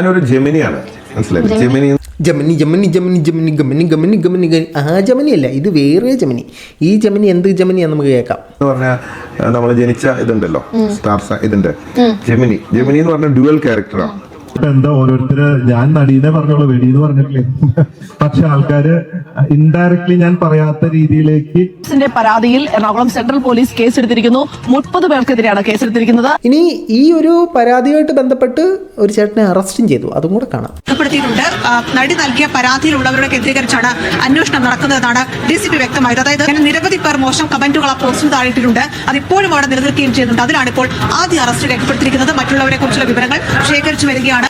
ഞാനൊരു ജെമിനിയാണ്. മനസ്സിലായി? ജെമിനി. ജമനി ജമനി ജമനി ജമനി ഗമനി ഗമനി ഗമനി ഗ- ആ ജമനി അല്ല ഇത് വേറെ ജമനി. ഈ ജമനി എന്ത് ജമനിയാന്ന് നമുക്ക് കേൾക്കാം. എന്ന് പറഞ്ഞാൽ നമ്മൾ ജനിച്ച ഇതുണ്ടല്ലോ സ്റ്റാർസ് ഇതുണ്ട്. ജെമിനി. ജെമിനി എന്ന് പറഞ്ഞാൽ ഡ്യുവൽ ക്യാരക്ടറാണ്. എന്താ ഓരോരുത്തര് ഞാൻ നടീനെ പറഞ്ഞോളൂ വെടിയെന്ന് പറഞ്ഞിട്ടില്ലേ? പക്ഷെ ആൾക്കാര് ഇൻഡയറക്ട്ലി ഞാൻ പറയാത്ത രീതിയിലേക്ക് പരാതിയിൽ എറണാകുളം സെൻട്രൽ പോലീസ് കേസെടുത്തിരിക്കുന്നു. മുപ്പത് പേർക്കെതിരെയാണ് കേസെടുത്തിരിക്കുന്നത്. ഇനി ഈ ഒരു പരാതിയുമായിട്ട് ബന്ധപ്പെട്ട് ഒരു ചേട്ടനെ അറസ്റ്റും ചെയ്തു. അതും കൂടെ കാണാം. ഉൾപ്പെടുത്തിയിട്ടുണ്ട് നടി നൽകിയ പരാതിയിലുള്ളവരുടെ കേന്ദ്രീകരിച്ചാണ് അന്വേഷണം നടക്കുന്നതെന്നാണ് ഡി സി പി വ്യക്തമായത്. അതായത് നിരവധി പേർ മോശം കമന്റുകൾ ആ പോസ്റ്റിൽ താഴിട്ടിട്ടുണ്ട് അതിപ്പോഴും അവിടെ നിലനിൽക്കുകയും ചെയ്യുന്നുണ്ട്. അതിലാണ് ഇപ്പോൾ ആദ്യ അറസ്റ്റ് രേഖപ്പെടുത്തിയിരിക്കുന്നത്. മറ്റുള്ളവരെ കുറിച്ചുള്ള വിവരങ്ങൾ ശേഖരിച്ചു വരികയാണ്.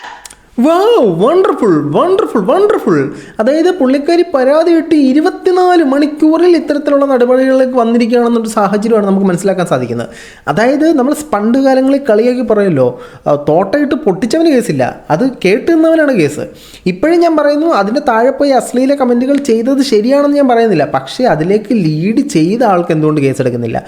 വാവ് വണ്ടർഫുൾ വണ്ടർഫുൾ വണ്ടർഫുൾ അതായത് പുള്ളിക്കാരി പരാതിയിട്ട് ഇരുപത്തിനാല് മണിക്കൂറിൽ ഇത്തരത്തിലുള്ള നടപടികളിലേക്ക് വന്നിരിക്കുകയാണെന്നൊരു സാഹചര്യമാണ് നമുക്ക് മനസ്സിലാക്കാൻ സാധിക്കുന്നത്. അതായത് നമ്മൾ പണ്ട് കാലങ്ങളിൽ കളിയാക്കി പറയുമല്ലോ തോട്ടയിട്ട് പൊട്ടിച്ചവന് കേസില്ല. അത് കേട്ട് നിന്നവനാണ് കേസ്. ഇപ്പോഴും ഞാൻ പറയുന്നു അതിന്റെ താഴെ പോയി അശ്ലീല കമന്റുകൾ ചെയ്തത് ശരിയാണെന്ന് ഞാൻ പറയുന്നില്ല. പക്ഷേ അതിലേക്ക് ലീഡ് ചെയ്ത ആൾക്ക് എന്തുകൊണ്ട് കേസെടുക്കുന്നില്ല?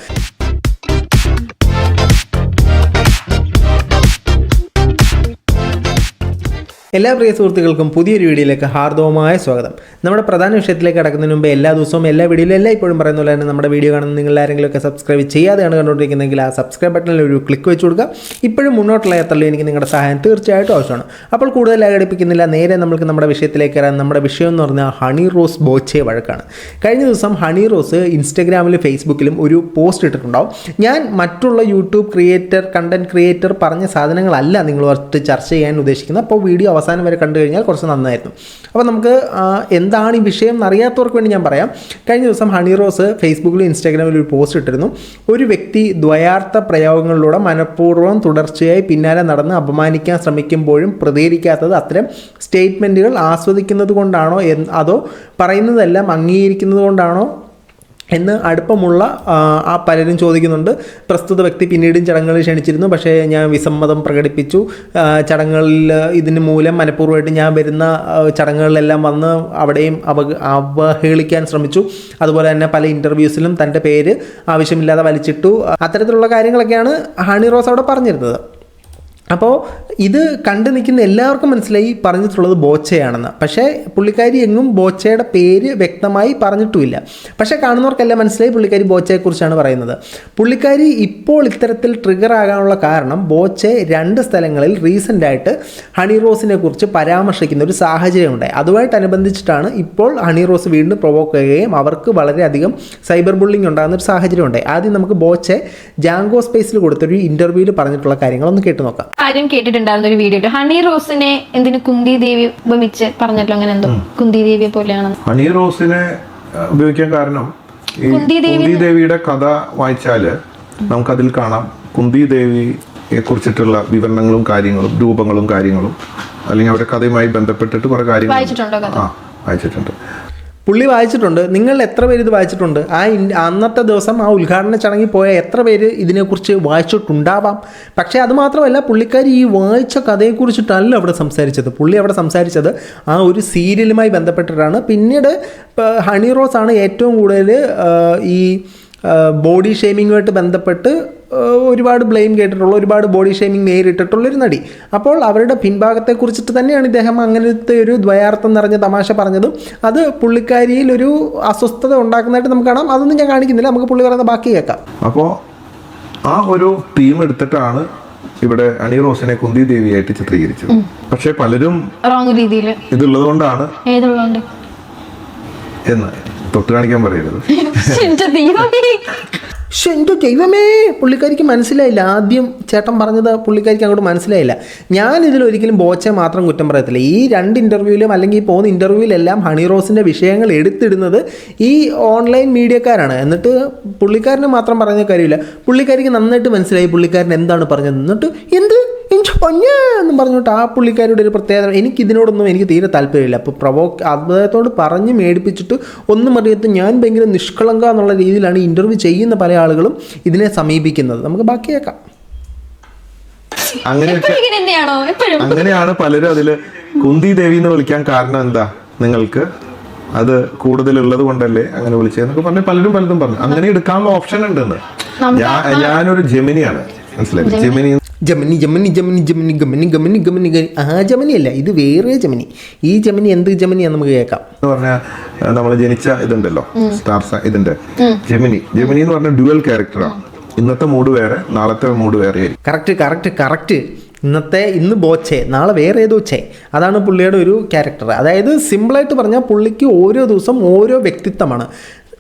എല്ലാ പ്രിയ സുഹൃത്തുക്കൾക്കും പുതിയൊരു വീഡിയോയിലേക്ക് ഹാർദവമായ സ്വാഗതം. നമ്മുടെ പ്രധാന വിഷയത്തിലേക്ക് കടക്കുന്നതിന് മുമ്പ് എല്ലാ ദിവസവും എല്ലാ വീഡിയോയിലും എല്ലാ ഇപ്പോഴും പറയുന്ന പോലെ തന്നെ നമ്മുടെ വീഡിയോ കാണുന്ന നിങ്ങൾ ആരെങ്കിലും ഒക്കെ സബ്സ്ക്രൈബ് ചെയ്യാതെയാണ് കണ്ടുകൊണ്ടിരിക്കുന്നതെങ്കിൽ ആ സബ്സ്ക്രൈബ് ബട്ടണിൽ ഒരു ക്ലിക്ക് വെച്ച് കൊടുക്കുക. ഇപ്പോഴും മുന്നോട്ടുള്ള യാത്രയിൽ എനിക്ക് നിങ്ങളുടെ സഹായം തീർച്ചയായിട്ടും ആവശ്യമാണ്. അപ്പോൾ കൂടുതൽ അകടിപ്പിക്കുന്നില്ല നേരെ നമുക്ക് നമ്മുടെ വിഷയത്തിലേക്ക് വരാൻ നമ്മുടെ വിഷയം എന്ന് പറഞ്ഞാൽ ഹണി റോസ് ബോച്ചെ വഴക്കാണ്. കഴിഞ്ഞ ദിവസം ഹണി റോസ് ഇൻസ്റ്റഗ്രാമിലും ഫേസ്ബുക്കിലും ഒരു പോസ്റ്റ് ഇട്ടിട്ടുണ്ടാവും. ഞാൻ മറ്റുള്ള യൂട്യൂബ് ക്രിയേറ്റർ കണ്ടന്റ് ക്രിയേറ്റർ പറഞ്ഞ സാധനങ്ങളല്ല നിങ്ങളുമായിട്ട് ചർച്ച ചെയ്യാൻ ഉദ്ദേശിക്കുന്നത്. അപ്പോൾ വീഡിയോ അവസാനം വരെ കണ്ടു കഴിഞ്ഞാൽ കുറച്ച് നന്നായിരുന്നു. അപ്പോൾ നമുക്ക് എന്താണ് ഈ വിഷയം എന്നറിയാത്തവർക്ക് വേണ്ടി ഞാൻ പറയാം. കഴിഞ്ഞ ദിവസം ഹണി റോസ് ഫേസ്ബുക്കിലും ഇൻസ്റ്റാഗ്രാമിലും ഒരു പോസ്റ്റ് ഇട്ടിരുന്നു. ഒരു വ്യക്തി ദ്വയാർത്ഥ പ്രയോഗങ്ങളിലൂടെ മനഃപൂർവം തുടർച്ചയായി പിന്നാലെ നടന്ന് അപമാനിക്കാൻ ശ്രമിക്കുമ്പോഴും പ്രതികരിക്കാത്തത് അത്തരം സ്റ്റേറ്റ്മെന്റുകൾ ആസ്വദിക്കുന്നത് കൊണ്ടാണോ അതോ പറയുന്നതെല്ലാം അംഗീകരിക്കുന്നത് കൊണ്ടാണോ? എന്ന് അടുപ്പമുള്ള ആ, പലരും ചോദിക്കുന്നുണ്ട്. പ്രസ്തുത വ്യക്തി പിന്നീടും ചടങ്ങുകളിൽ ക്ഷണിച്ചിരുന്നു. പക്ഷേ ഞാൻ വിസമ്മതം പ്രകടിപ്പിച്ചു. ചടങ്ങുകളിൽ ഇതിന് മൂലം മനഃപൂർവമായിട്ട് ഞാൻ വരുന്ന ചടങ്ങുകളിലെല്ലാം വന്ന് അവിടെയും അവ അവഹേളിക്കാൻ ശ്രമിച്ചു. അതുപോലെ തന്നെ പല ഇന്റർവ്യൂസിലും തന്റെ പേര് ആവശ്യമില്ലാതെ വലിച്ചിട്ടു. അത്തരത്തിലുള്ള കാര്യങ്ങളൊക്കെയാണ് ഹണി റോസ് അവിടെ പറഞ്ഞിരുന്നത്. അപ്പോൾ ഇത് കണ്ടു നിൽക്കുന്ന എല്ലാവർക്കും മനസ്സിലായി പറഞ്ഞിട്ടുള്ളത് ബോച്ചയാണെന്ന്. പക്ഷേ പുള്ളിക്കാരി എങ്ങും ബോച്ചയുടെ പേര് വ്യക്തമായി പറഞ്ഞിട്ടുമില്ല. പക്ഷേ കാണുന്നവർക്കെല്ലാം മനസ്സിലായി പുള്ളിക്കാരി ബോച്ചയെക്കുറിച്ചാണ് പറയുന്നത്. പുള്ളിക്കാരി ഇപ്പോൾ ഇത്തരത്തിൽ ട്രിഗർ ആകാനുള്ള കാരണം ബോച്ചെ രണ്ട് സ്ഥലങ്ങളിൽ റീസെന്റ് ആയിട്ട് ഹണി റോസിനെ കുറിച്ച് പരാമർശിക്കുന്ന ഒരു സാഹചര്യം ഉണ്ടായി അതുമായിട്ടനുബന്ധിച്ചിട്ടാണ് ഇപ്പോൾ ഹണി റോസ് വീണ്ടും പ്രൊവോക്ക് ചെയ്യുകയും അവർക്ക് വളരെയധികം സൈബർ ബുള്ളിങ് ഉണ്ടാകുന്ന ഒരു സാഹചര്യം ഉണ്ടായി ആദ്യം നമുക്ക് ബോച്ചെ ജാങ്കോ സ്പേസിൽ കൊടുത്തൊരു ഇന്റർവ്യൂവിൽ പറഞ്ഞിട്ടുള്ള കാര്യങ്ങളൊന്ന് കേട്ട് നോക്കാം. കാര്യം കേട്ടിട്ടുണ്ടായിരുന്ന ഒരു വീഡിയോ ഹണി റോസിനെ എന്തിനു കുന്തി ദേവി ഉപമിച്ച് പറഞ്ഞല്ലോ അങ്ങനെ എന്തോ? കുന്തി ദേവിയെ പോലെയാണ് ഹണി റോസിനെ ഉപയോഗിക്കാൻ കാരണം ഈ കുന്തി ദേവി കുന്തി ദേവിയുടെ കഥ വായിച്ചാൽ നമുക്കതിൽ കാണാം. കുന്തി ദേവിയെ കുറിച്ചിട്ടുള്ള വിവരണങ്ങളും കാര്യങ്ങളും രൂപങ്ങളും കാര്യങ്ങളും അല്ലെങ്കിൽ അവരുടെ കഥയുമായി ബന്ധപ്പെട്ടിട്ട് കുറെ കാര്യങ്ങൾ? ആ വായിച്ചിട്ടുണ്ട്. പുള്ളി വായിച്ചിട്ടുണ്ട്. നിങ്ങൾ എത്ര പേര് ഇത് വായിച്ചിട്ടുണ്ട്? ആ അന്നത്തെ ദിവസം ആ ഉദ്ഘാടന ചടങ്ങിൽ പോയ എത്ര പേര് ഇതിനെക്കുറിച്ച് വായിച്ചിട്ടുണ്ടാവാം? പക്ഷേ അതുമാത്രമല്ല മാത്രമല്ല പുള്ളിക്കാരി ഈ വായിച്ച കഥയെക്കുറിച്ചിട്ടല്ല അവിടെ സംസാരിച്ചത്. പുള്ളി അവിടെ സംസാരിച്ചത് ആ ഒരു സീരിയലുമായി ബന്ധപ്പെട്ടിട്ടാണ്. പിന്നീട് ഹണി റോസ് ആണ് ഏറ്റവും കൂടുതൽ ഈ ബോഡി ഷേമിങ്ങുമായിട്ട് ബന്ധപ്പെട്ട് ഒരുപാട് ബ്ലെയിം കേട്ടിട്ടുള്ള ഒരുപാട് ബോഡി ഷേമിങ് നേരിട്ടിട്ടുള്ളൊരു നടി. അപ്പോൾ അവരുടെ പിൻഭാഗത്തെ കുറിച്ചിട്ട് തന്നെയാണ് ഇദ്ദേഹം അങ്ങനത്തെ ഒരു ദ്വയാർത്ഥം നിറഞ്ഞ തമാശ പറഞ്ഞതും. അത് പുള്ളിക്കാരിയിൽ ഒരു അസ്വസ്ഥത ഉണ്ടാക്കുന്നതായിട്ട് നമുക്ക് കാണാം. അതൊന്നും ഞാൻ കാണിക്കുന്നില്ല. നമുക്ക് പുള്ളി പറയുന്ന ബാക്കി കേൾക്കാം. അപ്പോൾ ആ ഒരു തീം എടുത്തിട്ടാണ് ഇവിടെ അണി റോസിനെ കുന്തി ദേവിയായിട്ട് ചിത്രീകരിച്ചത്. പക്ഷെ പലരും റോങ് രീതിയിൽ ഇതുള്ളത് കൊണ്ടാണ് എന്ന്. തൊട്ട് കാണിക്കാൻ പറയരുത്. പക്ഷെ എന്റെ ദൈവമേ. പുള്ളിക്കാരിക്ക് മനസ്സിലായില്ല. ആദ്യം ചേട്ടൻ പറഞ്ഞത് പുള്ളിക്കാരിക്ക് അങ്ങോട്ട് മനസ്സിലായില്ല. ഞാൻ ഇതിൽ ഒരിക്കലും ബോച്ചെ മാത്രം കുറ്റം പറയത്തില്ല. ഈ രണ്ട് ഇന്റർവ്യൂവിലും അല്ലെങ്കിൽ ഈ പോകുന്ന ഇന്റർവ്യൂവിലെല്ലാം ഹണി റോസിന്റെ വിഷയങ്ങൾ എടുത്തിടുന്നത് ഈ ഓൺലൈൻ മീഡിയക്കാരാണ് എന്നിട്ട് പുള്ളിക്കാരന് മാത്രം പറഞ്ഞ കാര്യമില്ല. പുള്ളിക്കാരിക്ക് നന്നായിട്ട് മനസ്സിലായി പുള്ളിക്കാരൻ എന്താണ് പറഞ്ഞത്. എന്നിട്ട് എന്ത്? എനിക്ക് പൊഞ്ഞ എന്ന് പറഞ്ഞിട്ട് ആ പുള്ളിക്കാരുടെ ഒരു പ്രത്യേകത എനിക്ക് ഇതിനോടൊന്നും എനിക്ക് തീരെ താല്പര്യമില്ല. അപ്പോൾ പ്രവോക്ക് അദ്ദേഹത്തോട് പറഞ്ഞ് മേടിപ്പിച്ചിട്ട് ഒന്നും അറിയത്ത് ഞാൻ ഭയങ്കര നിഷ്കളങ്ക എന്നുള്ള രീതിയിലാണ് ഇന്റർവ്യൂ ചെയ്യുന്ന പല ആളുകളും ഇതിനെ സമീപിക്കുന്നത്. നമുക്ക് ബാക്കിയേക്കാം അങ്ങനെയാണ് പലരും അതിൽ കുന്തി ദേവി എന്ന് വിളിക്കാൻ കാരണം എന്താ നിങ്ങൾക്ക്? അത് കൂടുതലുള്ളത് കൊണ്ടല്ലേ അങ്ങനെ വിളിച്ചതെന്നൊക്കെ പറഞ്ഞ് പലരും പലതും പറഞ്ഞു. അങ്ങനെ എടുക്കാനുള്ള ഓപ്ഷൻ ഉണ്ടെന്ന്. ഞാൻ ഞാനൊരു ജെമിനിയാണ് മനസ്സിലായി? ജെമിനി ജമനി ജമിനി ജമിനി ജമിനി ഗമിനി ഗമിനി ഗമിനി ഗമിനി. ആ ജമിനി അല്ല ഇത് വേറെ ജമിനി. ഈ ജമിനി എന്ത് ജമിനിയാ നമുക്ക് കേൾക്കാം. എന്ന് പറഞ്ഞാൽ നമ്മൾ ജനിച്ച ഇതുണ്ടല്ലോ സ്റ്റാർസ് ഇതിന്റെ ജമിനി ജമിനി എന്ന് പറഞ്ഞ ഡ്യുവൽ ക്യാരക്ടറാണ് ഇന്നത്തെ മൂഡ് വേറെ നാളത്തെ മൂഡ് വേറെ കറക്റ്റ് കറക്റ്റ് കറക്റ്റ് ഇന്നത്തെ ഇന്ന് ബോച്ചെ നാളെ വേറെ ഏതോ ചേ. അതാണ് പുള്ളിയുടെ ഒരു ക്യാരക്ടർ അതായത് സിമ്പിളായിട്ട് പറഞ്ഞാൽ പുള്ളിക്ക് ഓരോ ദിവസം ഓരോ വ്യക്തിത്വമാണ്.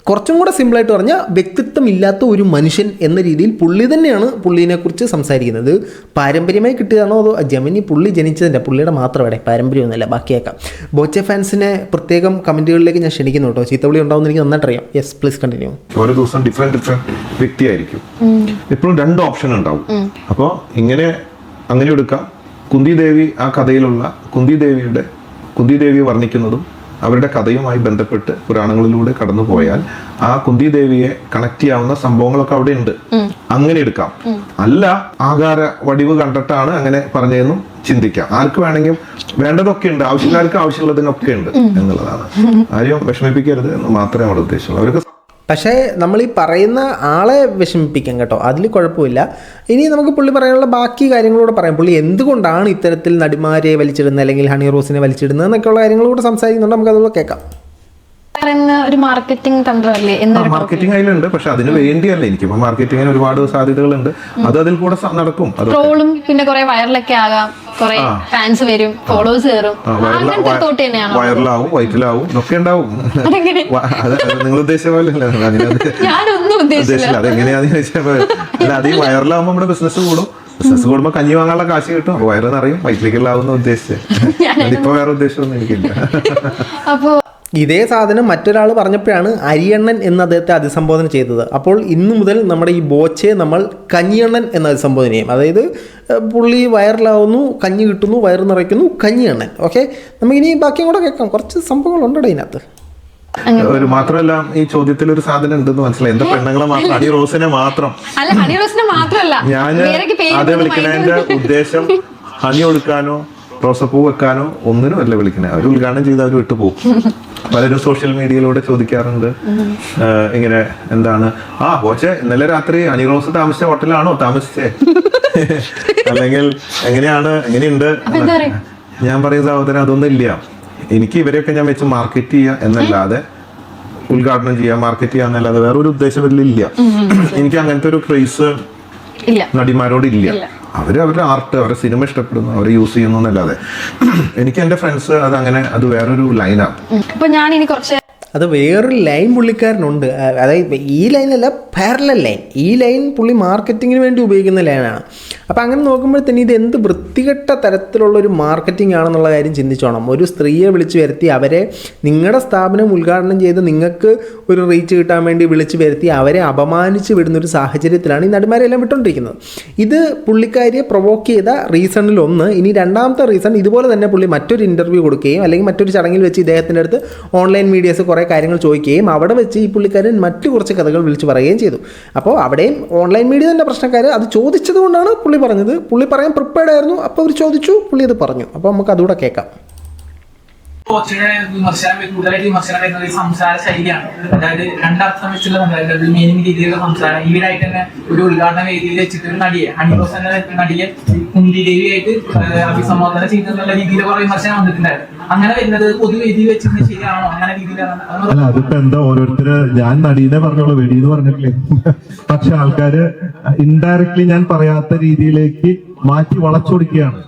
കുറച്ചും കൂടെ സിമ്പിളായിട്ട് പറഞ്ഞാൽ വ്യക്തിത്വം ഇല്ലാത്ത ഒരു മനുഷ്യൻ എന്ന രീതിയിൽ പുള്ളി തന്നെയാണ് പുള്ളിനെക്കുറിച്ച് സംസാരിക്കുന്നത്. പാരമ്പര്യമായി കിട്ടിയതാണോ അതോ ജമിനി പുള്ളി ജനിച്ചതിന്റെ പുള്ളിയുടെ മാത്രം ഇവിടെ പാരമ്പര്യമൊന്നുമല്ല ബാക്കിയേക്കാം. ബോച്ചെ ഫാൻസിനെ പ്രത്യേകം കമന്റുകളിലേക്ക് ഞാൻ ക്ഷണിക്കുന്നു കേട്ടോ. ചീത്തവിളി ഉണ്ടാവുന്ന എനിക്ക് നന്നായിട്ട് അറിയാം. യെസ് പ്ലീസ് കണ്ടിന്യൂ ഓരോ ദിവസം ഡിഫറെന്റ് ഡിഫറെന്റ് വ്യക്തിയായിരിക്കും. എപ്പോഴും രണ്ട് ഓപ്ഷൻ ഉണ്ടാവും. അപ്പോൾ ഇങ്ങനെ അങ്ങനെ എടുക്കാം. കുന്തി ദേവി ആ കഥയിലുള്ള കുന്തി ദേവിയുടെ കുന്തി ദേവി വർണിക്കുന്നതും അവരുടെ കഥയുമായി ബന്ധപ്പെട്ട് പുരാണങ്ങളിലൂടെ കടന്നു പോയാൽ ആ കുന്തി ദേവിയെ കണക്ട് ചെയ്യാവുന്ന സംഭവങ്ങളൊക്കെ അവിടെ ഉണ്ട്. അങ്ങനെ എടുക്കാം. അല്ല ആകാര വടിവ് കണ്ടിട്ടാണ് അങ്ങനെ പറഞ്ഞതെന്നും ചിന്തിക്കാം. ആർക്ക് വേണമെങ്കിലും വേണ്ടതൊക്കെ ഉണ്ട്. ആവശ്യക്കാർക്ക് ആവശ്യമുള്ളതിനൊക്കെ ഉണ്ട് എന്നുള്ളതാണ്. ആരെയും വിഷമിപ്പിക്കരുത് എന്ന് മാത്രമേ അവിടെ ഉദ്ദേശിച്ചുള്ളൂ അവർക്ക് പക്ഷേ നമ്മൾ ഈ പറയുന്ന ആളെ വിഷമിപ്പിക്കാം കേട്ടോ. അതിൽ കുഴപ്പമില്ല. ഇനി നമുക്ക് പുള്ളി പറയാനുള്ള ബാക്കി കാര്യങ്ങളോട് പറയാം. പുള്ളി എന്തുകൊണ്ടാണ് ഇത്തരത്തിൽ നടിമാരെ വലിച്ചിടുന്നത് അല്ലെങ്കിൽ ഹണി റോസിനെ വലിച്ചിടുന്നത് എന്നൊക്കെയുള്ള കാര്യങ്ങളോട് സംസാരിക്കുന്നുണ്ട്. നമുക്ക് അതുകൂടെ കേൾക്കാം. ഒരു മാർക്കറ്റിംഗ് തന്ത്രമല്ലേ? മാർക്കറ്റിംഗ് അതിലുണ്ട് പക്ഷെ അതിന് വേണ്ടിയല്ല എനിക്ക്. മാർക്കറ്റിങ്ങിന് ഒരുപാട് സാധ്യതകളുണ്ട്. അത് അതിൽ കൂടെ നടക്കും. ട്രോളും പിന്നെ കുറെ വൈറലൊക്കെ ആകാം. കുറെ ഫാൻസ് വരും. ഫോളോവേഴ്സ് കയറും വൈറലാവും വയറ്റിലാവും ഇതൊക്കെ ഉണ്ടാവും. നിങ്ങൾ ഉദ്ദേശിച്ച പോലെ ഞാനൊന്നും ഉദ്ദേശിച്ചില്ല. ഉദ്ദേശിച്ചില്ല. അതെങ്ങനെയാന്ന് ചോദിച്ചാൽ അല്ല അത് ഈ വയറിലാവുമ്പോൾ നമ്മുടെ ബിസിനസ് കൂടും. ബിസിനസ് കൂടുമ്പോൾ കഞ്ഞി വാങ്ങാനുള്ള കാശ് കിട്ടും. വയറ് നിറയും വയറ്റിലേക്കുള്ളാവുന്ന ഉദ്ദേശിച്ചത്. അതിപ്പോ വേറെ ഉദ്ദേശമൊന്നും എനിക്കില്ല. അപ്പൊ ഇതേ സാധനം മറ്റൊരാൾ പറഞ്ഞപ്പോഴാണ് അരിയണ്ണൻ എന്ന് അദ്ദേഹത്തെ അഭിസംബോധന ചെയ്തത്. അപ്പോൾ ഇന്നു മുതൽ നമ്മുടെ ഈ ബോച്ചയെ നമ്മൾ കഞ്ഞിയണ്ണൻ എന്ന് അഭിസംബോധന ചെയ്യും. അതായത് പുള്ളി വയറിലാവുന്നു കഞ്ഞി കിട്ടുന്നു വയറ് നിറയ്ക്കുന്നു കഞ്ഞിയണ്ണൻ. ഓക്കെ? നമുക്കിനി ബാക്കിയും കൂടെ കേൾക്കാം. കുറച്ച് സംഭവങ്ങളുണ്ട് അതിനകത്ത് ഒരു മാത്രമല്ല ഈ ചോദ്യത്തിൽ ഒരു സാധനം ഉണ്ടെന്ന് മനസ്സിലായി. എന്റെ പെണ്ണുങ്ങളെ മാത്രം അടി റോസിനെ മാത്രം. അല്ല ഹണി റോസിനെ മാത്രല്ല ഞാൻ അതേ പേര് അത് ഒന്നും വിളിക്കുന്നതിന്റെ ഉദ്ദേശം ഹണി കൊടുക്കാനോ റോസപ്പൂ വെക്കാനോ ഒന്നിനും അല്ല വിളിക്കണേ. അവർ ഉദ്ഘാടനം ചെയ്ത് അവർ വിട്ടുപോകും പലരും സോഷ്യൽ മീഡിയയിലൂടെ ചോദിക്കാറുണ്ട്. ഇങ്ങനെ എന്താണ്? ആ പോച്ചെ ഇന്നലെ രാത്രി അനി റോസ് താമസിച്ച ഹോട്ടലാണോ താമസിച്ചേ? അല്ലെങ്കിൽ എങ്ങനെയാണ്? എങ്ങനെയുണ്ട്? ഞാൻ പറയുന്ന സഹോദരൻ അതൊന്നും ഇല്ല എനിക്ക് ഇവരെയൊക്കെ ഞാൻ വെച്ച് മാർക്കറ്റ് ചെയ്യുക എന്നല്ലാതെ ഉദ്ഘാടനം ചെയ്യുക മാർക്കറ്റ് ചെയ്യുക എന്നല്ലാതെ വേറൊരു ഉദ്ദേശം ഇല്ല എനിക്ക് അങ്ങനത്തെ ഒരു ക്രൈസ് നടിമാരോട് ഇല്ല. അവർ അവരുടെ ആർട്ട് അവരുടെ സിനിമ ഇഷ്ടപ്പെടുന്നു അവരെ യൂസ് ചെയ്യുന്നു എന്നല്ലാതെ. എനിക്ക് എന്റെ ഫ്രണ്ട്സ് അത് അങ്ങനെ അത് വേറൊരു ലൈനാണ് ഇപ്പൊ ഞാൻ ഇനി കുറച്ച് അത് വേറൊരു ലൈൻ പുള്ളിക്കാരനുണ്ട്. അതായത് ഈ ലൈനല്ല പാരലൽ ലൈൻ ഈ ലൈൻ പുള്ളി മാർക്കറ്റിങ്ങിന് വേണ്ടി ഉപയോഗിക്കുന്ന ലൈനാണ് അപ്പോൾ അങ്ങനെ നോക്കുമ്പോഴത്തേന് ഇത് എന്ത് വൃത്തികെട്ട തരത്തിലുള്ള ഒരു മാർക്കറ്റിംഗ് ആണെന്നുള്ള കാര്യം ചിന്തിച്ചോണം ഒരു സ്ത്രീയെ വിളിച്ചു വരുത്തി അവരെ നിങ്ങളുടെ സ്ഥാപനം ഉദ്ഘാടനം ചെയ്ത് നിങ്ങൾക്ക് ഒരു റീച്ച് കിട്ടാൻ വേണ്ടി വിളിച്ചു വരുത്തി അവരെ അപമാനിച്ച് വിടുന്ന ഒരു സാഹചര്യത്തിലാണ് ഈ നടിമാരെല്ലാം വിട്ടുകൊണ്ടിരിക്കുന്നത് ഇത് പുള്ളിക്കാരിയെ പ്രൊവോക്ക് ചെയ്ത റീസണിൽ ഒന്ന്. ഇനി രണ്ടാമത്തെ റീസൺ ഇതുപോലെ തന്നെ പുള്ളി മറ്റൊരു ഇന്റർവ്യൂ കൊടുക്കുകയും അല്ലെങ്കിൽ മറ്റൊരു ചടങ്ങിൽ വെച്ച് ഇദ്ദേഹത്തിന്റെ അടുത്ത് ഓൺലൈൻ മീഡിയസ് കുറേ കാര്യങ്ങൾ ചോദിക്കുകയും അവിടെ വെച്ച് ഈ പുള്ളിക്കാരൻ മറ്റു കുറച്ച് കഥകൾ വിളിച്ച് പറയുകയും ചെയ്തു. അപ്പോൾ അവിടെയും ഓൺലൈൻ മീഡിയ തന്നെ പ്രശ്നക്കാർ അത് ചോദിച്ചത് കൊണ്ടാണ് പുള്ളി പറഞ്ഞത്. പുള്ളി പറയാൻ പ്രിപ്പയർഡ് ആയിരുന്നു. അപ്പോൾ അവർ ചോദിച്ചു പുള്ളി അത് പറഞ്ഞു. അപ്പോൾ നമുക്ക് അതുകൂടെ കേൾക്കാം. വിമർശനം കൂടുതലായിട്ട് വിമർശനം വരുന്നത് സംസാര ശൈലിയാണ്. അതായത് രണ്ടർത്ഥം വെച്ചുള്ള സംസാരം മീനിങ് രീതിയിലുള്ള സംസാരം. ഈയിടായിട്ട് തന്നെ ഒരു ഉദ്ഘാടന വേദിയിൽ വെച്ചിട്ട് ഒരു നടിയെ ഹണിബോസ് എന്ന നടിയെ കുന്തി ദേവിയായിട്ട് ആയിട്ട് അഭിസംബോധന ചെയ്തെന്നുള്ള രീതിയിൽ കുറെ വിമർശനം വന്നിട്ടുണ്ടായിരുന്നു. അങ്ങനെ വരുന്നത് പൊതുവേദി വെച്ച് ശരിയാണോ? അങ്ങനെ രീതിയിലാണ് അല്ല അതിപ്പോ എന്താ ഓരോരുത്തര് ഞാൻ നടീനെ പറഞ്ഞോളൂ എന്ന് പറഞ്ഞിട്ടില്ലേ? പക്ഷെ ആൾക്കാര് ഇൻഡയറക്ട്ലി ഞാൻ പറയാത്ത രീതിയിലേക്ക് മാറ്റി വളച്ചൊടിക്കുകയാണ്.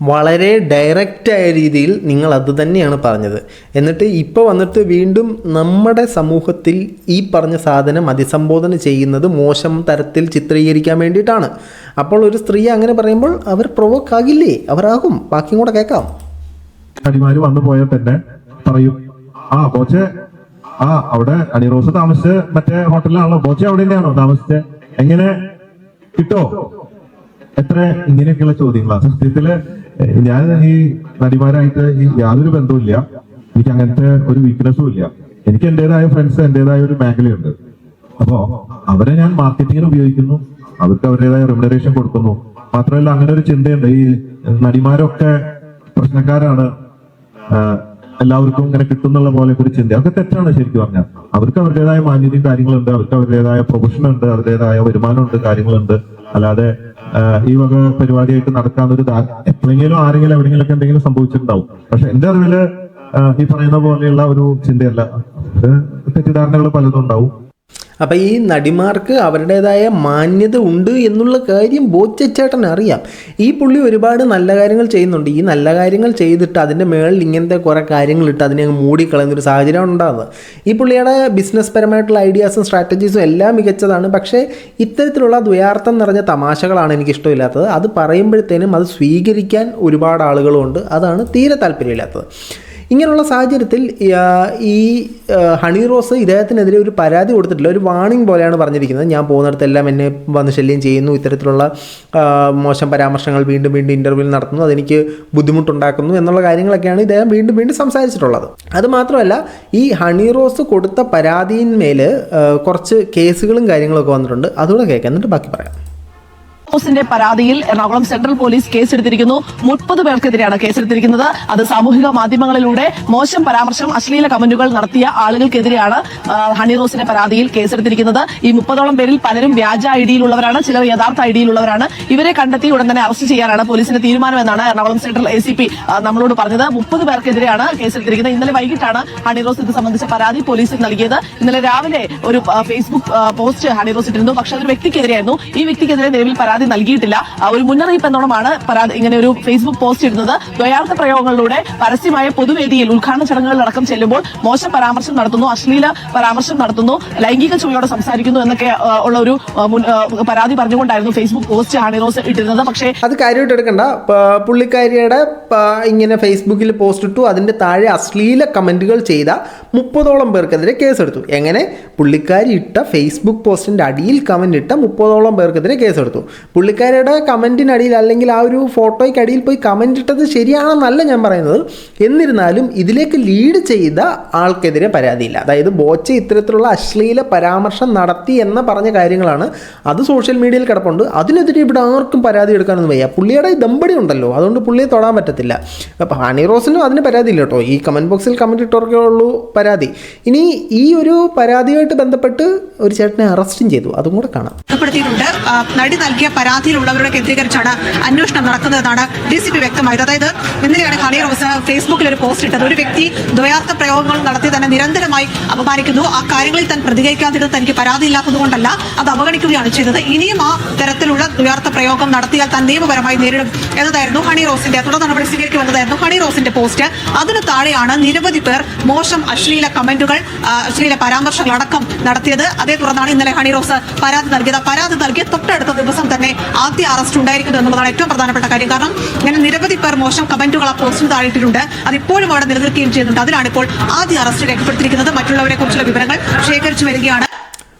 വളരെ ഡയറക്റ്റായ രീതിയിൽ നിങ്ങൾ അത് തന്നെയാണ് പറഞ്ഞത്. എന്നിട്ട് ഇപ്പോൾ വന്നിട്ട് വീണ്ടും നമ്മുടെ സമൂഹത്തിൽ ഈ പറഞ്ഞ സാധനം അതിസംബോധന ചെയ്യുന്നത് മോശം തരത്തിൽ ചിത്രീകരിക്കാൻ വേണ്ടിയിട്ടാണ്. അപ്പോൾ ഒരു സ്ത്രീ അങ്ങനെ പറയുമ്പോൾ അവർ പ്രൊവോക്ക് ആകില്ലേ? അവരാകും. ബാക്കിയും കൂടെ കേൾക്കാം. അടിമാര് വന്നു പോയാൽ തന്നെ പറയും ആ ബോച്ചെ ആ അവിടെ അനിറോസ് താമസിച്ച് മറ്റേ ഹോട്ടലിലാണല്ലോ. ബോച്ചെ അവിടെ തന്നെയാണോ താമസിച്ചത് എങ്ങനെ? കിട്ടോ? എത്ര ഇങ്ങനെയൊക്കെയുള്ള ചോദ്യങ്ങളാണ് സത്യത്തിൽ ഞാൻ ഈ നടിമാരായിട്ട് ഈ യാതൊരു ബന്ധവുമില്ല. എനിക്ക് അങ്ങനത്തെ ഒരു വീക്ക്നെസ്സും ഇല്ല. എനിക്ക് എന്റേതായ ഫ്രണ്ട്സ് എന്റേതായ ഒരു മേഖലയുണ്ട്. അപ്പോ അവരെ ഞാൻ മാർക്കറ്റിങ്ങിന് ഉപയോഗിക്കുന്നു. അവർക്ക് അവരുടേതായ റെമുനറേഷൻ കൊടുക്കുന്നു. മാത്രമല്ല അങ്ങനെ ഒരു ചിന്തയുണ്ട്. ഈ നടിമാരൊക്കെ പ്രശ്നക്കാരാണ്. എല്ലാവർക്കും ഇങ്ങനെ കിട്ടുന്നുള്ള പോലെ ഒരു ചിന്ത. അതൊക്കെ തെറ്റാണ് ശരിക്കും പറഞ്ഞാൽ. അവർക്ക് അവരുടേതായ മാന്യതയും കാര്യങ്ങളുണ്ട്. അവർക്ക് അവരുടേതായ പ്രൊഫഷൻ ഉണ്ട്. അവരുടേതായ വരുമാനമുണ്ട് കാര്യങ്ങളുണ്ട്. അല്ലാതെ ഈ വക പരിപാടിയായിട്ട് നടക്കാന്നൊരു ധാ- എപ്പോഴെങ്കിലും ആരെങ്കിലും എവിടെയെങ്കിലും എന്തെങ്കിലും സംഭവിച്ചിട്ടുണ്ടാവും. പക്ഷെ എന്റെ അറിവിൽ ഈ പറയുന്ന പോലെയുള്ള ഒരു ചിന്തയല്ല. തെറ്റിദ്ധാരണകൾ പലതും ഉണ്ടാവും. അപ്പോൾ ഈ നടിമാർക്ക് അവരുടേതായ മാന്യത ഉണ്ട് എന്നുള്ള കാര്യം ബോധ്യച്ചേട്ടൻ അറിയാം. ഈ പുള്ളി ഒരുപാട് നല്ല കാര്യങ്ങൾ ചെയ്യുന്നുണ്ട്. ഈ നല്ല കാര്യങ്ങൾ ചെയ്തിട്ട് അതിന്റെ മേളിൽ ഇങ്ങനത്തെ കുറേ കാര്യങ്ങൾ ഇട്ട് അതിനെ അങ്ങ് മൂടിക്കളയുന്നൊരു സാഹചര്യം ഉണ്ടാകുന്നത് ഈ പുള്ളിയുടെ ബിസിനസ് പരമായിട്ടുള്ള ഐഡിയാസും സ്ട്രാറ്റജീസും എല്ലാം മികച്ചതാണ്. പക്ഷേ ഇത്തരത്തിലുള്ള ദ്വയാർത്ഥം നിറഞ്ഞ തമാശകളാണ് എനിക്ക് ഇഷ്ടമില്ലാത്തത് അത് പറയുമ്പോഴത്തേനും അത് സ്വീകരിക്കാൻ ഒരുപാട് ആളുകളുണ്ട്. അതാണ് തീരെ താല്പര്യമില്ലാത്തത്. ഇങ്ങനെയുള്ള സാഹചര്യത്തിൽ ഈ ഹണി റോസ് ഇദ്ദേഹത്തിനെതിരെ ഒരു പരാതി കൊടുത്തിട്ടില്ല. ഒരു വാണിംഗ് പോലെയാണ് പറഞ്ഞിരിക്കുന്നത്. ഞാൻ പോകുന്നിടത്തെല്ലാം എന്നെ വന്ന് ശല്യം ചെയ്യുന്നു. ഇത്തരത്തിലുള്ള മോശം പരാമർശങ്ങൾ വീണ്ടും വീണ്ടും ഇന്റർവ്യൂവിൽ നടത്തുന്നു. അതെനിക്ക് ബുദ്ധിമുട്ടുണ്ടാക്കുന്നു എന്നുള്ള കാര്യങ്ങളൊക്കെയാണ് ഇദ്ദേഹം വീണ്ടും വീണ്ടും സംസാരിച്ചിട്ടുള്ളത്. അത് മാത്രമല്ല ഈ ഹണി റോസ് കൊടുത്ത പരാതിയിന്മേൽ കുറച്ച് കേസുകളും കാര്യങ്ങളൊക്കെ വന്നിട്ടുണ്ട്. അതുകൂടെ കേൾക്കാം. എന്നിട്ട് ബാക്കി പറയാം. റോസിന്റെ പരാതിയിൽ എറണാകുളം സെൻട്രൽ പോലീസ് കേസെടുത്തിരിക്കുന്നു. മുപ്പത് പേർക്കെതിരെയാണ് കേസെടുത്തിരിക്കുന്നത്. അത് സാമൂഹിക മാധ്യമങ്ങളിലൂടെ മോശം പരാമർശം അശ്ലീല കമന്റുകൾ നടത്തിയ ആളുകൾക്കെതിരെയാണ് ഹണി റോസിന്റെ പരാതിയിൽ കേസെടുത്തിരിക്കുന്നത്. ഈ മുപ്പതോളം പേരിൽ പലരും വ്യാജ ഐ ഡിയിലുള്ളവരാണ് ചിലർ യഥാർത്ഥ ഐഡിയിലുള്ളവരാണ് ഡിയിലുള്ളവരാണ്. ഇവരെ കണ്ടെത്തി ഉടൻ തന്നെ അറസ്റ്റ് ചെയ്യാനാണ് പോലീസിന്റെ തീരുമാനമെന്നാണ് Ernakulam central A C P നമ്മളോട് പറഞ്ഞത്. മുപ്പത് പേർക്കെതിരെയാണ് കേസെടുത്തിരിക്കുന്നത്. ഇന്നലെ വൈകിട്ടാണ് ഹണി റോസ് ഇത് സംബന്ധിച്ച പരാതി പോലീസിൽ നൽകിയത്. ഇന്നലെ രാവിലെ ഒരു ഫേസ്ബുക്ക് പോസ്റ്റ് ഹണി റോസ് ഇട്ടിരുന്നു. പക്ഷെ അതൊരു വ്യക്തിക്കെതിരെയായിരുന്നു. ഈ വ്യക്തിക്കെതിരെ നിലവിൽ പരാതി നൽകിയിട്ടില്ല. ആ, ഒരു മുന്നറിയിപ്പ് എന്നോണമാണ് പരാതി ഇങ്ങനെ ഒരു ഫേസ്ബുക്ക് പോസ്റ്റ് ഇടുന്നത്. ദ്വയാർത്ഥ പ്രയോഗങ്ങളിലൂടെ പരസ്യമായ പൊതുവേദിയിൽ ഉദ്ഘാടന ചടങ്ങുകളിലടക്കം ചെല്ലുമ്പോൾ മോശം പരാമർശം നടത്തുന്നു അശ്ലീല പരാമർശം നടത്തുന്നു ലൈംഗിക ചുവയോടെ സംസാരിക്കുന്നു എന്നൊക്കെ ഉള്ള ഒരു പരാതി പറഞ്ഞുകൊണ്ടായിരുന്നു ഫേസ്ബുക്ക് പോസ്റ്റ് ആണ് റോസ് ഇട്ടിരുന്നത്. പക്ഷേ അത് കാര്യമായിട്ട് എടുക്കണ്ട. പുള്ളിക്കാരിയുടെ ഇങ്ങനെ ഫേസ്ബുക്കിൽ പോസ്റ്റ് ഇട്ടു. അതിന്റെ താഴെ അശ്ലീല കമന്റുകൾ ചെയ്ത മുപ്പതോളം പേർക്കെതിരെ കേസെടുത്തു. എങ്ങനെ? പുള്ളിക്കാരി ഇട്ട ഫേസ്ബുക്ക് പോസ്റ്റിന്റെ അടിയിൽ കമന്റ് ഇട്ട മുപ്പതോളം പേർക്കെതിരെ കേസെടുത്തു. പുള്ളിക്കാരിയുടെ കമന്റിനടിയിൽ അല്ലെങ്കിൽ ആ ഒരു ഫോട്ടോയ്ക്ക് അടിയിൽ പോയി കമന്റ് ഇട്ടത് ശരിയാണെന്നല്ല ഞാൻ പറയുന്നത്. എന്നിരുന്നാലും ഇതിലേക്ക് ലീഡ് ചെയ്ത ആൾക്കെതിരെ പരാതിയില്ല. അതായത് ബോച്ച ഇത്തരത്തിലുള്ള അശ്ലീല പരാമർശം നടത്തി എന്ന് പറഞ്ഞ കാര്യങ്ങളാണ് അത് സോഷ്യൽ മീഡിയയിൽ കിടപ്പുണ്ട്. അതിനെതിരെ ഇവിടെ ആർക്കും പരാതി എടുക്കാനൊന്നും വയ്യ. പുള്ളിയുടെ ദമ്പടി ഉണ്ടല്ലോ അതുകൊണ്ട് പുള്ളിയെ തൊടാൻ പറ്റത്തില്ല. അപ്പം ഹണി റോസിനും അതിന് പരാതിയില്ല കേട്ടോ. ഈ കമന്റ് ബോക്സിൽ കമന്റ് ഇട്ടവർക്കേ ഉള്ളൂ പരാതി. ഇനി ഈ ഒരു പരാതിയായിട്ട് ബന്ധപ്പെട്ട് ഒരു ചേട്ടനെ അറസ്റ്റും ചെയ്തു. അതും കൂടെ കാണാം. നൽകിയ പരാതിയിലുള്ളവരുടെ കേന്ദ്രീകരിച്ചാണ് അന്വേഷണം നടക്കുന്നതെന്നാണ് ഡി സി പി വ്യക്തമായത്. അതായത് ഇന്നലെയാണ് ഹണി ഹൗസ് ഫേസ്ബുക്കിൽ ഒരു പോസ്റ്റ് ഇട്ടത്. ഒരു വ്യക്തി ദ്വയാർത്ഥ പ്രയോഗങ്ങൾ നടത്തി തന്നെ നിരന്തരമായി അപമാനിക്കുന്നു. ആ കാര്യങ്ങളിൽ താൻ പ്രതികരിക്കാതിരുന്നത് തനിക്ക് പരാതി ഇല്ലാത്തതുകൊണ്ടല്ല അത് അവഗണിക്കുകയാണ് ചെയ്തത്. ഇനിയും ആ തരത്തിലുള്ള ദ്വയാർത്ഥ പ്രയോഗം നടത്തിയാൽ താൻ നിയമപരമായി നേരിടും എന്നതായിരുന്നു ഹണി റോസിന്റെ തുടർ നടപടി സ്വീകരിക്കുമെന്നതായിരുന്നു ഹണി റോസിന്റെ പോസ്റ്റ്. അതിന് താഴെയാണ് നിരവധി പേർ മോശം അശ്ലീല കമന്റുകൾ അശ്ലീല പരാമർശങ്ങൾ അടക്കം നടത്തിയത്. അതേ തുടർന്നാണ് ഇന്നലെ ഹണി റോസ് പരാതി നൽകിയത്. പരാതി നൽകിയ തൊട്ടടുത്ത ദിവസം തന്നെ ആദ്യ അറസ്റ്റ് ഉണ്ടായിരിക്കുന്നു എന്നുള്ളതാണ് ഏറ്റവും പ്രധാനപ്പെട്ട കാര്യം. കാരണം ഇങ്ങനെ നിരവധി പേർ മോശം കമന്റുകൾ ആ പോസ്റ്റിന് താഴെയിട്ടിട്ടുണ്ട്. അതിപ്പോഴും അവിടെ നിലനിൽക്കുകയും ചെയ്യുന്നുണ്ട്. അതിലാണ് ഇപ്പോൾ ആദ്യ അറസ്റ്റ് രേഖപ്പെടുത്തിയിരിക്കുന്നത്. മറ്റുള്ളവരെ കുറിച്ചുള്ള വിവരങ്ങൾ ശേഖരിച്ചു വരികയാണ്.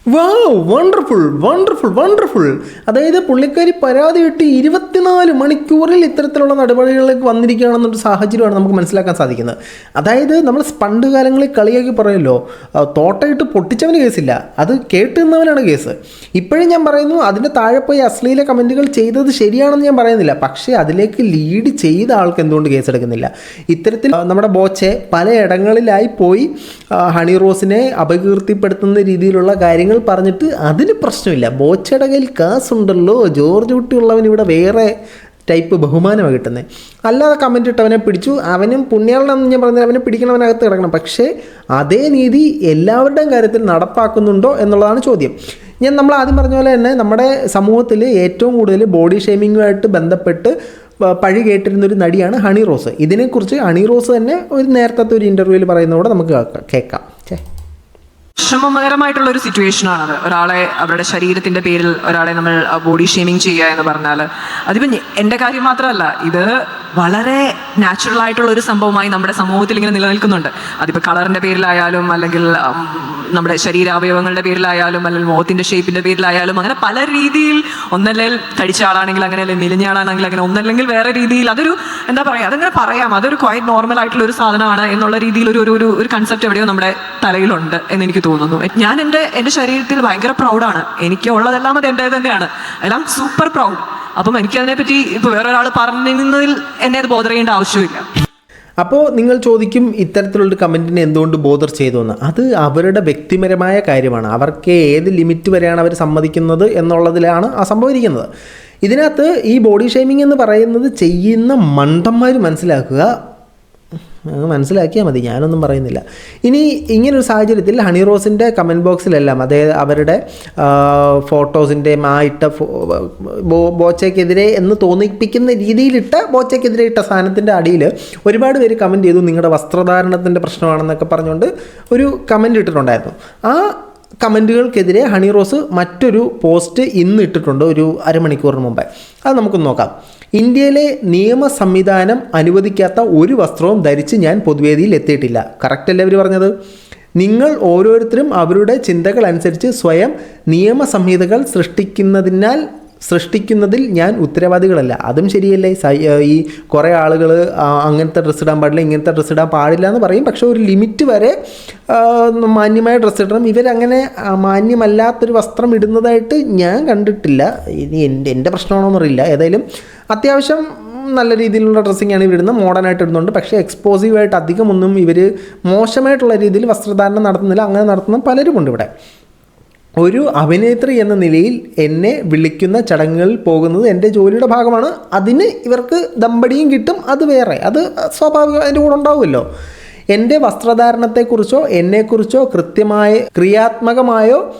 വാവ് വണ്ടർഫുൾ വണ്ടർഫുൾ വണ്ടർഫുൾ അതായത് പുള്ളിക്കാരി പരാതിയിട്ട് ഇരുപത്തിനാല് മണിക്കൂറിൽ ഇത്തരത്തിലുള്ള നടപടികളിലേക്ക് വന്നിരിക്കുകയാണെന്നൊരു സാഹചര്യമാണ് നമുക്ക് മനസ്സിലാക്കാൻ സാധിക്കുന്നത്. അതായത് നമ്മൾ പണ്ട് കാലങ്ങളിൽ കളിയാക്കി പറയുമല്ലോ തോട്ടയിട്ട് പൊട്ടിച്ചവന് കേസില്ല. അത് കേട്ടുന്നവനാണ് കേസ്. ഇപ്പോഴും ഞാൻ പറയുന്നു അതിന്റെ താഴെ പോയി അശ്ലീല കമന്റുകൾ ചെയ്തത് ശരിയാണെന്ന് ഞാൻ പറയുന്നില്ല. പക്ഷേ അതിലേക്ക് ലീഡ് ചെയ്ത ആൾക്ക് എന്തുകൊണ്ട് കേസെടുക്കുന്നില്ല? ഇത്തരത്തിൽ നമ്മുടെ ബോച്ചെ പലയിടങ്ങളിലായി പോയി ഹണി റോസിനെ അപകീർത്തിപ്പെടുത്തുന്ന രീതിയിലുള്ള കാര്യങ്ങൾ പറഞ്ഞിട്ട് അതിന് പ്രശ്നമില്ല. ബോച്ചയുടെ കയ്യിൽ കാസുണ്ടല്ലോ. ജോർജ് കുട്ടിയുള്ളവൻ ഇവിടെ വേറെ ടൈപ്പ് ബഹുമാനമാണ് കിട്ടുന്നത് അല്ലാതെ കമന്റ് ഇട്ടവനെ പിടിച്ചു. അവനും പുണ്യാളനെന്ന് ഞാൻ പറഞ്ഞാൽ അവനെ പിടിക്കണവനകത്ത് കിടക്കണം. പക്ഷേ അതേ നീതി എല്ലാവരുടെയും കാര്യത്തിൽ നടപ്പാക്കുന്നുണ്ടോ എന്നുള്ളതാണ് ചോദ്യം. ഞാൻ നമ്മൾ ആദ്യം പറഞ്ഞ പോലെ തന്നെ നമ്മുടെ സമൂഹത്തിൽ ഏറ്റവും കൂടുതൽ ബോഡി ഷേമിങ്ങുമായിട്ട് ബന്ധപ്പെട്ട് പഴി കേട്ടിരുന്ന ഒരു നടിയാണ് ഹണി റോസ്. ഇതിനെക്കുറിച്ച് ഹണി റോസ് തന്നെ ഒരു നേരത്തെ ഒരു ഇന്റർവ്യൂവിൽ പറയുന്നതോടെ നമുക്ക് കേൾക്കാം- ശ്രമകരമായിട്ടുള്ള ഒരു സിറ്റുവേഷൻ ആണത്. ഒരാളെ അവരുടെ ശരീരത്തിന്റെ പേരിൽ ഒരാളെ നമ്മൾ ബോഡി ഷേമിങ് ചെയ്യുക എന്ന് പറഞ്ഞാൽ അതിപ്പോൾ എന്റെ എന്റെ കാര്യം മാത്രമല്ല ഇത് വളരെ നാച്ചുറൽ ആയിട്ടുള്ള ഒരു സംഭവമായി നമ്മുടെ സമൂഹത്തിൽ ഇങ്ങനെ നിലനിൽക്കുന്നുണ്ട്. അതിപ്പോൾ കളറിന്റെ പേരിലായാലും അല്ലെങ്കിൽ നമ്മുടെ ശരീരാവയവങ്ങളുടെ പേരിലായാലും അല്ലെങ്കിൽ മുഖത്തിന്റെ ഷേപ്പിന്റെ പേരിലായാലും അങ്ങനെ പല രീതിയിൽ ഒന്നല്ലെങ്കിൽ തടിച്ച ആളാണെങ്കിൽ അങ്ങനെ അല്ലെങ്കിൽ മെലിഞ്ഞ ആളാണെങ്കിൽ അങ്ങനെ ഒന്നല്ലെങ്കിൽ വേറെ രീതിയിൽ അതൊരു എന്താ പറയുക അതങ്ങനെ പറയാം. അതൊരു ക്വൈറ്റ് നോർമൽ ആയിട്ടുള്ള ഒരു സാധനമാണ് എന്നുള്ള രീതിയിൽ ഒരു ഒരു ഒരു കൺസെപ്റ്റ് എവിടെയോ നമ്മുടെ തലയിലുണ്ട് എന്ന് എനിക്ക് തോന്നുന്നു. ഞാൻ എന്റെ എന്റെ ശരീരത്തിൽ ഭയങ്കര പ്രൗഡാണ് എനിക്ക് ഉള്ളതെല്ലാം അത് എന്റെ തന്നെയാണ്. എല്ലാം സൂപ്പർ പ്രൗഡ് അപ്പം എനിക്ക് അതിനെപ്പറ്റി ഇപ്പോൾ വേറൊരാൾ പറഞ്ഞതിൽ എന്നെ അത് ബോധർ ചെയ്യേണ്ട ആവശ്യമില്ല. അപ്പോൾ നിങ്ങൾ ചോദിക്കും ഇത്തരത്തിലുള്ള കമന്റിനെ എന്തുകൊണ്ട് ബോധർ ചെയ്തു എന്ന് അത് അവരുടെ വ്യക്തിപരമായ കാര്യമാണ്. അവർക്ക് ഏത് ലിമിറ്റ് വരെയാണ് അവർ സമ്മതിക്കുന്നത് എന്നുള്ളതിലാണ് ആ സംഭവിക്കുന്നത് ഇതിനകത്ത് ഈ ബോഡി ഷെയ്മിങ് എന്ന് പറയുന്നത് ചെയ്യുന്ന മണ്ടന്മാർ മനസ്സിലാക്കുക. അത് മനസ്സിലാക്കിയാൽ മതി ഞാനൊന്നും പറയുന്നില്ല. ഇനി ഇങ്ങനൊരു സാഹചര്യത്തിൽ ഹണി റോസിന്റെ കമന്റ് ബോക്സിലെല്ലാം അതായത് അവരുടെ ഫോട്ടോസിന്റെ ആ ഇട്ട ബോച്ചയ്ക്കെതിരെ എന്ന് തോന്നിപ്പിക്കുന്ന രീതിയിലിട്ട ബോച്ചയ്ക്കെതിരെ ഇട്ട സാധനത്തിന്റെ അടിയിൽ ഒരുപാട് പേര് കമന്റ് ചെയ്തു നിങ്ങളുടെ വസ്ത്രധാരണത്തിന്റെ പ്രശ്നമാണെന്നൊക്കെ പറഞ്ഞുകൊണ്ട് ഒരു കമന്റ് ഇട്ടിട്ടുണ്ടായിരുന്നു. ആ കമന്റുകൾക്കെതിരെ ഹണി റോസ് മറ്റൊരു പോസ്റ്റ് ഇന്ന് ഇട്ടിട്ടുണ്ട് ഒരു അരമണിക്കൂറിന് മുമ്പേ. അത് നമുക്കൊന്ന് നോക്കാം. ഇന്ത്യയിലെ നിയമ സംവിധാനം അനുവദിക്കാത്ത ഒരു വസ്ത്രവും ധരിച്ച് ഞാൻ പൊതുവേദിയിൽ എത്തിയിട്ടില്ല. കറക്റ്റ് അല്ലേ അവർ പറഞ്ഞത്? നിങ്ങൾ ഓരോരുത്തരും അവരുടെ ചിന്തകൾ അനുസരിച്ച് സ്വയം നിയമ സംഹിതകൾ സൃഷ്ടിക്കുന്നതിനാൽ സൃഷ്ടിക്കുന്നതിൽ ഞാൻ ഉത്തരവാദികളല്ല. അതും ശരിയല്ലേ? ഈ കുറേ ആളുകൾ അങ്ങനത്തെ ഡ്രസ്സ് ഇടാൻ പാടില്ല ഇങ്ങനത്തെ ഡ്രസ്സ് ഇടാൻ പാടില്ല എന്ന് പറയും. പക്ഷേ ഒരു ലിമിറ്റ് വരെ മാന്യമായ ഡ്രസ്സ് ഇടണം. ഇവരങ്ങനെ മാന്യമല്ലാത്തൊരു വസ്ത്രം ഇടുന്നതായിട്ട് ഞാൻ കണ്ടിട്ടില്ല. ഇനി എന്റെ എന്റെ പ്രശ്നമാണോ എന്നറിയില്ല ഏതായാലും അത്യാവശ്യം നല്ല രീതിയിലുള്ള ഡ്രസ്സിങ്ങാണ് ഇവർ ഇടുന്നത്. മോഡേൺ ആയിട്ട് ഇടുന്നുണ്ട്. പക്ഷേ എക്സ്പോസീവായിട്ട് അധികമൊന്നും ഇവർ മോശമായിട്ടുള്ള രീതിയിൽ വസ്ത്രധാരണം നടത്തുന്നില്ല. അങ്ങനെ നടത്തുന്ന പലരുമുണ്ട് ഇവിടെ. ഒരു അഭിനേത്രി എന്ന നിലയിൽ എന്നെ വിളിക്കുന്ന ചടങ്ങുകളിൽ പോകുന്നത് എന്റെ ജോലിയുടെ ഭാഗമാണ്. അതിന് ഇവർക്ക് ദമ്പടിയും കിട്ടും അത് വേറെ. അത് സ്വാഭാവിക അതിന്റെ കൂടെ ഉണ്ടാവുമല്ലോ. എന്റെ വസ്ത്രധാരണത്തെക്കുറിച്ചോ എന്നെക്കുറിച്ചോ കൃത്യമായ ക്രിയാത്മകമായോ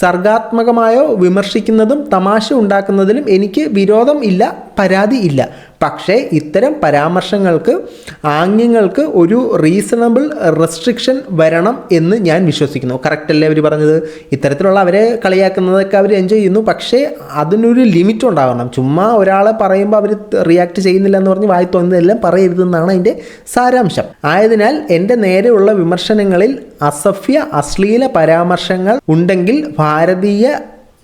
സർഗാത്മകമായോ വിമർശിക്കുന്നതും തമാശ ഉണ്ടാക്കുന്നതിലും എനിക്ക് വിരോധം ഇല്ല. പരാതി ഇല്ല. പക്ഷേ ഇത്തരം പരാമർശങ്ങൾക്ക് ആംഗ്യങ്ങൾക്ക് ഒരു റീസണബിൾ റെസ്ട്രിക്ഷൻ വരണം എന്ന് ഞാൻ വിശ്വസിക്കുന്നു. കറക്റ്റ് അല്ലേ അവർ പറഞ്ഞത്? ഇത്തരത്തിലുള്ള അവരെ കളിയാക്കുന്നതൊക്കെ അവർ എൻജോയ് ചെയ്യുന്നു. പക്ഷേ അതിനൊരു ലിമിറ്റ് ഉണ്ടാകണം ചുമ്മാ ഒരാളെ പറയുമ്പോൾ അവർ റിയാക്ട് ചെയ്യുന്നില്ല എന്ന് പറഞ്ഞ് വായി തോന്നുന്നതെല്ലാം പറയരുതെന്നാണ് അതിന്റെ സാരാംശം. ആയതിനാൽ എന്റെ നേരെയുള്ള വിമർശനങ്ങളിൽ അസഭ്യ അശ്ലീല പരാമർശങ്ങൾ ഉണ്ടെങ്കിൽ ഭാരതീയ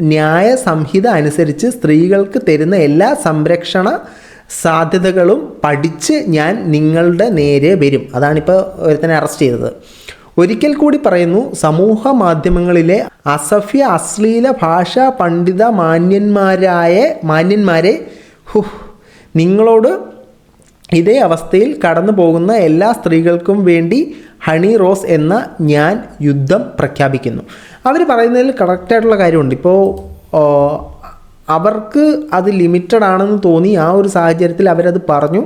ന്യായ സംഹിത അനുസരിച്ച് സ്ത്രീകൾക്ക് തരുന്ന എല്ലാ സംരക്ഷണ സാധ്യതകളും പഠിച്ച് ഞാൻ നിങ്ങളുടെ നേരെ വരും. അതാണിപ്പോൾ ഒരുത്തനെ അറസ്റ്റ് ചെയ്തത്. ഒരിക്കൽ കൂടി പറയുന്നു സമൂഹ മാധ്യമങ്ങളിലെ അസഭ്യ അശ്ലീല ഭാഷാ പണ്ഡിത മാന്യന്മാരായ മാന്യന്മാരെ ഹു നിങ്ങളോട് ഇതേ അവസ്ഥയിൽ കടന്നു പോകുന്ന എല്ലാ സ്ത്രീകൾക്കും വേണ്ടി ഹണി റോസ് എന്ന ഞാൻ യുദ്ധം പ്രഖ്യാപിക്കുന്നു. അവർ പറയുന്നതിൽ കറക്റ്റായിട്ടുള്ള കാര്യമുണ്ട്. ഇപ്പോൾ അവർക്ക് അത് ലിമിറ്റഡ് ആണെന്ന് തോന്നി ആ ഒരു സാഹചര്യത്തിൽ അവരത് പറഞ്ഞു.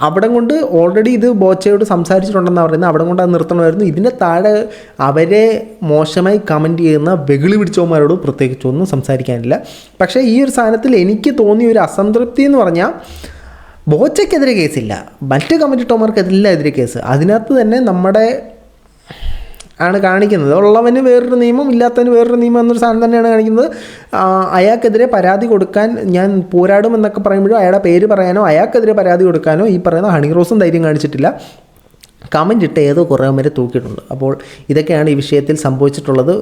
അവിടെ കൊണ്ട് ഓൾറെഡി ഇത് ബോച്ചയോട് സംസാരിച്ചിട്ടുണ്ടെന്ന് പറയുന്നത്. അവിടെ കൊണ്ട് അത് നിർത്തണമായിരുന്നു. ഇതിന്റെ താഴെ അവരെ മോശമായി കമന്റ് ചെയ്യുന്ന വെകിളി പിടിച്ചവന്മാരോട് പ്രത്യേകിച്ച് ഒന്നും സംസാരിക്കാനില്ല. പക്ഷേ ഈ ഒരു സാധനത്തിൽ എനിക്ക് തോന്നിയ ഒരു അസംതൃപ്തി എന്ന് പറഞ്ഞാൽ ബോച്ചയ്ക്കെതിരെ കേസില്ല മറ്റ് കമ്മിറ്റി ടോമർക്കെതിരെ എതിരെ കേസ് അതിനകത്ത് തന്നെ നമ്മുടെ ആണ് കാണിക്കുന്നത്. ഉള്ളവന് വേറൊരു നിയമം ഇല്ലാത്തവന് വേറൊരു നിയമം എന്നൊരു സാധനം തന്നെയാണ് കാണിക്കുന്നത്. അയാൾക്കെതിരെ പരാതി കൊടുക്കാൻ ഞാൻ പോരാടും എന്നൊക്കെ പറയുമ്പോഴും അയാളുടെ പേര് പറയാനോ അയാൾക്കെതിരെ പരാതി കൊടുക്കാനോ ഈ പറയുന്ന ഹണി റോസും ധൈര്യം കാണിച്ചിട്ടില്ല. കമന്റ് ഇട്ട് ഏതോ കുറേ വരെ തൂക്കിയിട്ടുണ്ട്. അപ്പോൾ ഇതൊക്കെയാണ് ഈ വിഷയത്തിൽ സംഭവിച്ചിട്ടുള്ളത്.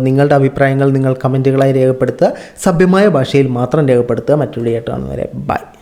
നിങ്ങളുടെ അഭിപ്രായങ്ങൾ നിങ്ങൾ കമന്റുകളായി രേഖപ്പെടുത്തുക. സഭ്യമായ ഭാഷയിൽ മാത്രം രേഖപ്പെടുത്തുക. മറ്റുള്ള ഏട്ടാണ് കാണുന്നവരെ ബൈ